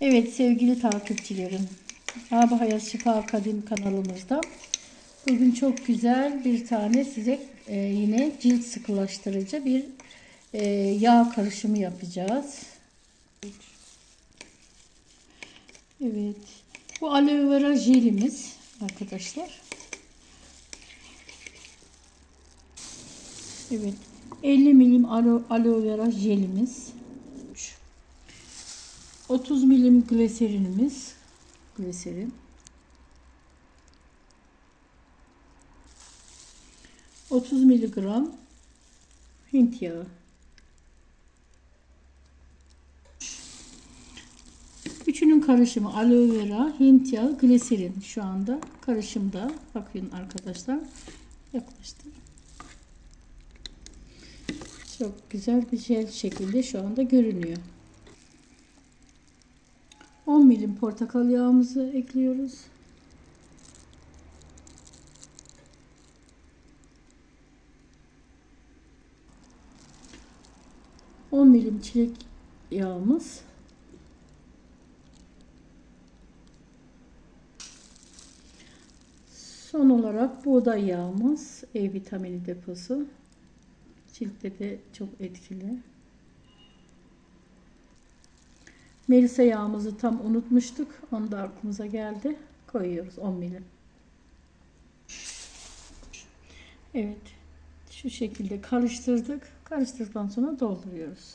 Evet sevgili takipçilerim. Abi Hayat Şifa Kadim kanalımızda bugün çok güzel bir tane size e, yine cilt sıkılaştırıcı bir e, yağ karışımı yapacağız. Evet. Bu aloe vera jelimiz arkadaşlar. Evet. 50 milim alo- aloe vera jelimiz. 30 milim gliserinimiz. Gliserin. 30 miligram Hint yağı. Üçünün karışımı aloe vera, Hint yağı, gliserin şu anda karışımda. Bakın arkadaşlar. Yaklaştım. Çok güzel bir jel şekilde şu anda görünüyor. 10 milim portakal yağımızı ekliyoruz. On milim çilek yağımız. Son olarak buğday yağımız, E vitamini deposu. Ciltte de çok etkili. Melisa yağımızı tam unutmuştuk. Onu da aklımıza geldi. Koyuyoruz 10 milim. Evet. Şu şekilde karıştırdık. Karıştırdıktan sonra dolduruyoruz.